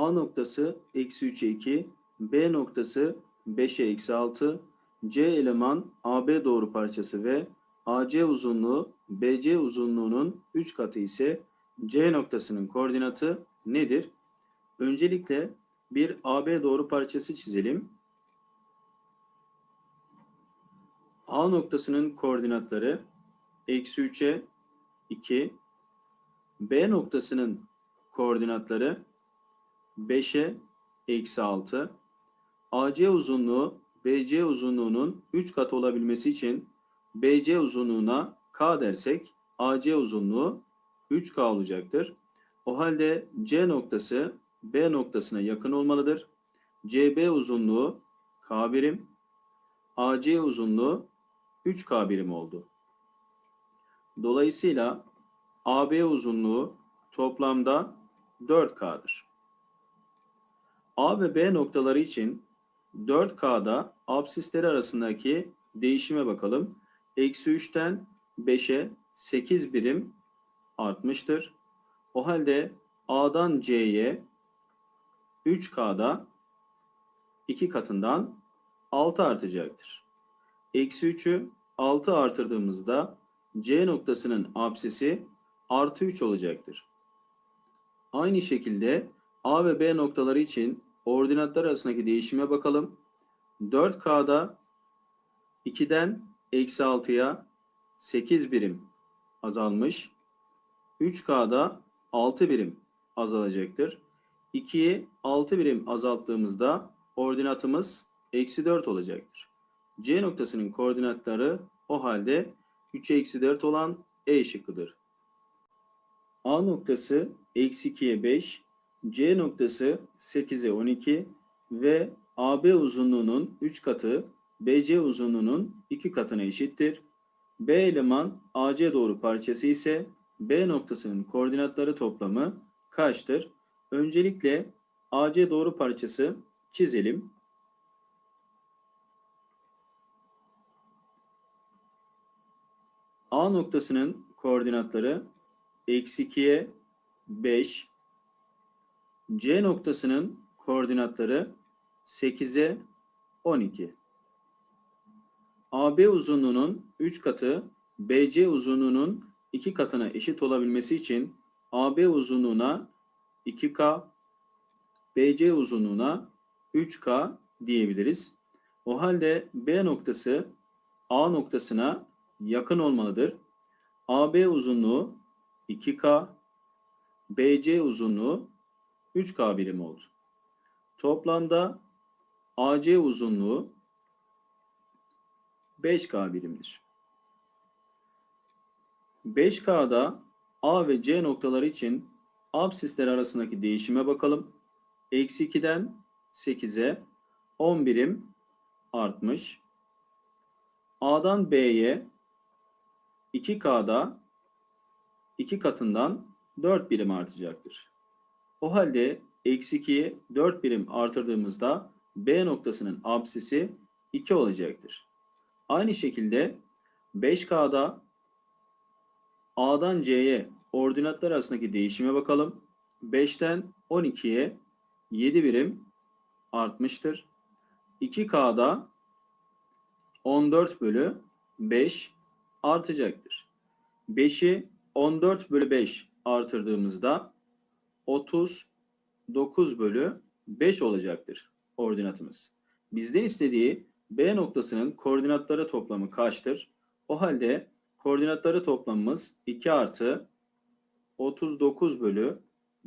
A noktası eksi 3'e 2, B noktası 5'e eksi 6, C eleman AB doğru parçası ve AC uzunluğu BC uzunluğunun 3 katı ise C noktasının koordinatı nedir? Öncelikle bir AB doğru parçası çizelim. A noktasının koordinatları eksi 3'e 2, B noktasının koordinatları 5'e eksi 6, AC uzunluğu BC uzunluğunun 3 katı olabilmesi için BC uzunluğuna K dersek AC uzunluğu 3K olacaktır. O halde C noktası B noktasına yakın olmalıdır. CB uzunluğu K birim, AC uzunluğu 3K birim oldu. Dolayısıyla AB uzunluğu toplamda 4K'dır. A ve B noktaları için 4K'da absisleri arasındaki değişime bakalım. Eksi 3'ten 5'e 8 birim artmıştır. O halde A'dan C'ye 3K'da 2 katından 6 artacaktır. Eksi 3'ü 6 artırdığımızda C noktasının absisi artı 3 olacaktır. Aynı şekilde A ve B noktaları için ordinatlar arasındaki değişime bakalım. 4K'da 2'den eksi 6'ya 8 birim azalmış. 3K'da 6 birim azalacaktır. 2'yi 6 birim azalttığımızda ordinatımız eksi 4 olacaktır. C noktasının koordinatları o halde 3'e eksi 4 olan E şıkkıdır. A noktası eksi 2'ye 5, C noktası 8'e 12 ve AB uzunluğunun 3 katı BC uzunluğunun 2 katına eşittir. B eleman AC doğru parçası ise B noktasının koordinatları toplamı kaçtır? Öncelikle AC doğru parçası çizelim. A noktasının koordinatları eksi 2'ye 5, C noktasının koordinatları 8'e 12. AB uzunluğunun 3 katı BC uzunluğunun 2 katına eşit olabilmesi için AB uzunluğuna 2K, BC uzunluğuna 3K diyebiliriz. O halde B noktası A noktasına yakın olmalıdır. AB uzunluğu 2K, BC uzunluğu 3K birim oldu. Toplamda AC uzunluğu 5K birimdir. 5K'da A ve C noktaları için absisler arasındaki değişime bakalım. Eksi 2'den 8'e 10 birim artmış. A'dan B'ye 2K'da 2 katından 4 birim artacaktır. O halde eksi 2'yi 4 birim artırdığımızda B noktasının absisi 2 olacaktır. Aynı şekilde 5K'da A'dan C'ye ordinatlar arasındaki değişime bakalım. 5'ten 12'ye 7 birim artmıştır. 2K'da 14 bölü 5 artacaktır. 5'i 14 bölü 5 artırdığımızda 39 bölü 5 olacaktır ordinatımız. Bizden istediği B noktasının koordinatları toplamı kaçtır? O halde koordinatları toplamımız 2 artı 39 bölü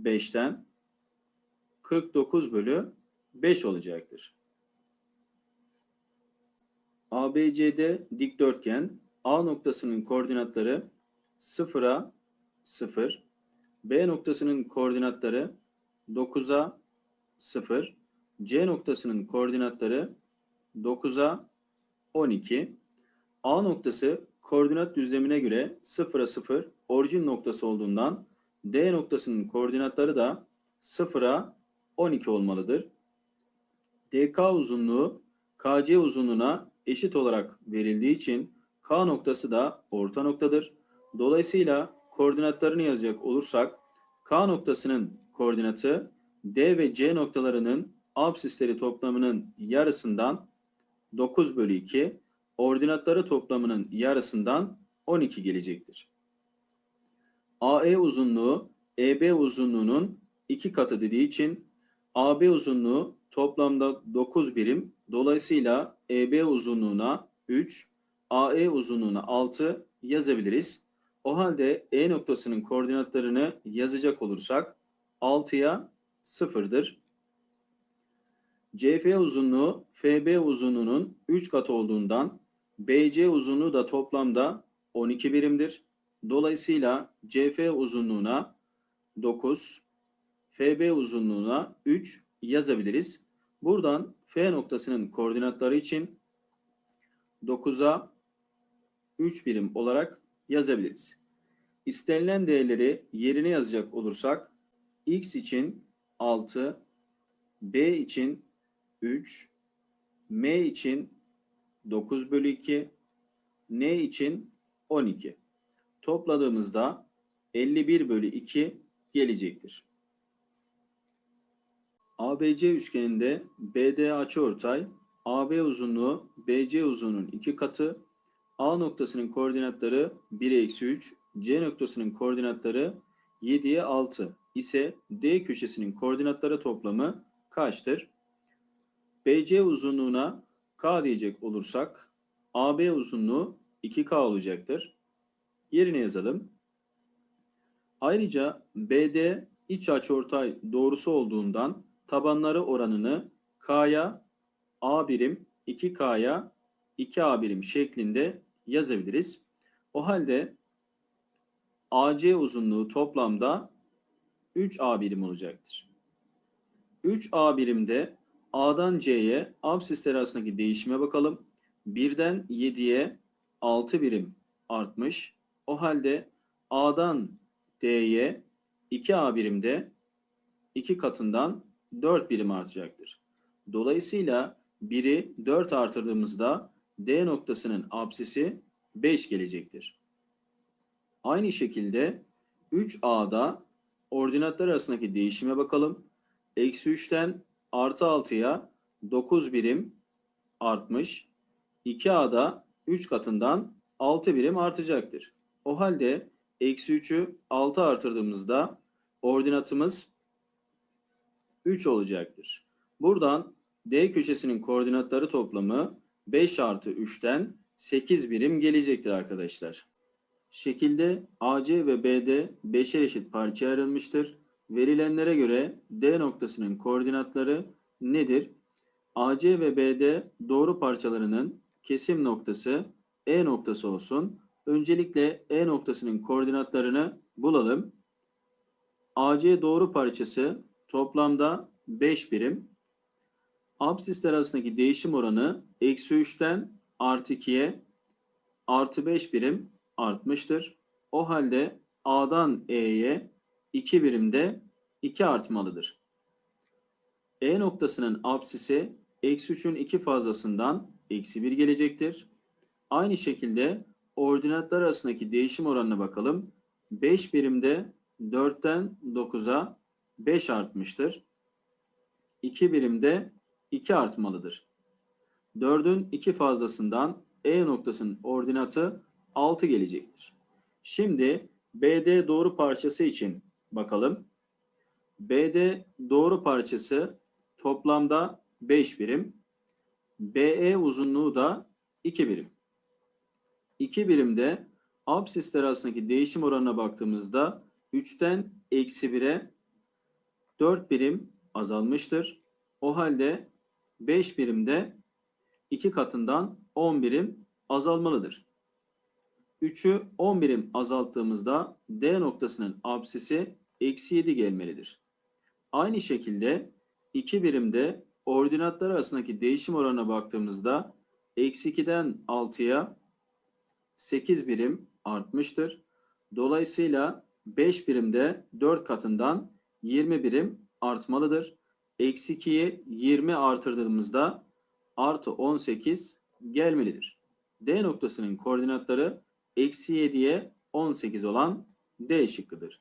5'ten 49 bölü 5 olacaktır. ABCD dikdörtgen A noktasının koordinatları 0'a 0, B noktasının koordinatları 9'a 0, C noktasının koordinatları 9'a 12. A noktası koordinat düzlemine göre 0'a 0 orijin noktası olduğundan D noktasının koordinatları da 0'a 12 olmalıdır. DK uzunluğu KC uzunluğuna eşit olarak verildiği için K noktası da orta noktadır. Dolayısıyla koordinatlarını yazacak olursak K noktasının koordinatı D ve C noktalarının absisleri toplamının yarısından 9 bölü 2, ordinatları toplamının yarısından 12 gelecektir. AE uzunluğu EB uzunluğunun iki katı dediği için AB uzunluğu toplamda 9 birim. Dolayısıyla EB uzunluğuna 3, AE uzunluğuna 6 yazabiliriz. O halde E noktasının koordinatlarını yazacak olursak 6'ya 0'dır. CF uzunluğu FB uzunluğunun 3 katı olduğundan BC uzunluğu da toplamda 12 birimdir. Dolayısıyla CF uzunluğuna 9, FB uzunluğuna 3 yazabiliriz. Buradan F noktasının koordinatları için 9'a 3 birim olarak yazabiliriz. İstenilen değerleri yerine yazacak olursak x için 6, b için 3, m için 9 bölü 2, n için 12. Topladığımızda 51 bölü 2 gelecektir. ABC üçgeninde BD açıortay, AB uzunluğu BC uzunluğunun iki katı, A noktasının koordinatları 1'e eksi 3, C noktasının koordinatları 7'ye 6 ise D köşesinin koordinatları toplamı kaçtır? BC uzunluğuna K diyecek olursak AB uzunluğu 2K olacaktır. Yerine yazalım. Ayrıca BD iç açıortay doğrusu olduğundan tabanları oranını K'ya A birim, 2K'ya 2A birim şeklinde yazabiliriz. O halde AC uzunluğu toplamda 3A birim olacaktır. 3A birimde A'dan C'ye absisler arasındaki değişime bakalım. 1'den 7'ye 6 birim artmış. O halde A'dan D'ye 2A birimde 2 katından 4 birim artacaktır. Dolayısıyla 1'i 4 artırdığımızda D noktasının absisi 5 gelecektir. Aynı şekilde 3A'da ordinatlar arasındaki değişime bakalım. Eksi 3'ten artı 6'ya 9 birim artmış. 2A'da 3 katından 6 birim artacaktır. O halde eksi 3'ü 6 artırdığımızda ordinatımız 3 olacaktır. Buradan D köşesinin koordinatları toplamı 5 artı 3'ten 8 birim gelecektir arkadaşlar. Şekilde AC ve BD 5'er eşit parçaya ayrılmıştır. Verilenlere göre D noktasının koordinatları nedir? AC ve BD doğru parçalarının kesim noktası E noktası olsun. Öncelikle E noktasının koordinatlarını bulalım. AC doğru parçası toplamda 5 birim. Absisler arasındaki değişim oranı eksi 3'ten artı 2'ye artı 5 birim artmıştır. O halde A'dan E'ye 2 birimde 2 artmalıdır. E noktasının absisi eksi 3'ün 2 fazlasından eksi 1 gelecektir. Aynı şekilde ordinatlar arasındaki değişim oranına bakalım. 5 birimde 4'ten 9'a 5 artmıştır. 2 birimde 2 artmalıdır. 4'ün 2 fazlasından E noktasının ordinatı 6 gelecektir. Şimdi BD doğru parçası için bakalım. BD doğru parçası toplamda 5 birim. BE uzunluğu da 2 birim. 2 birimde absisler arasındaki değişim oranına baktığımızda 3'ten eksi 1'e 4 birim azalmıştır. O halde 5 birimde 2 katından 10 birim azalmalıdır. 3'ü 10 birim azalttığımızda D noktasının absisi eksi 7 gelmelidir. Aynı şekilde 2 birimde ordinatlar arasındaki değişim oranına baktığımızda eksi 2'den 6'ya 8 birim artmıştır. Dolayısıyla 5 birimde 4 katından 20 birim artmalıdır. Eksi 2'yi 20 artırdığımızda artı 18 gelmelidir. D noktasının koordinatları eksi 7'ye 18 olan D şıkkıdır.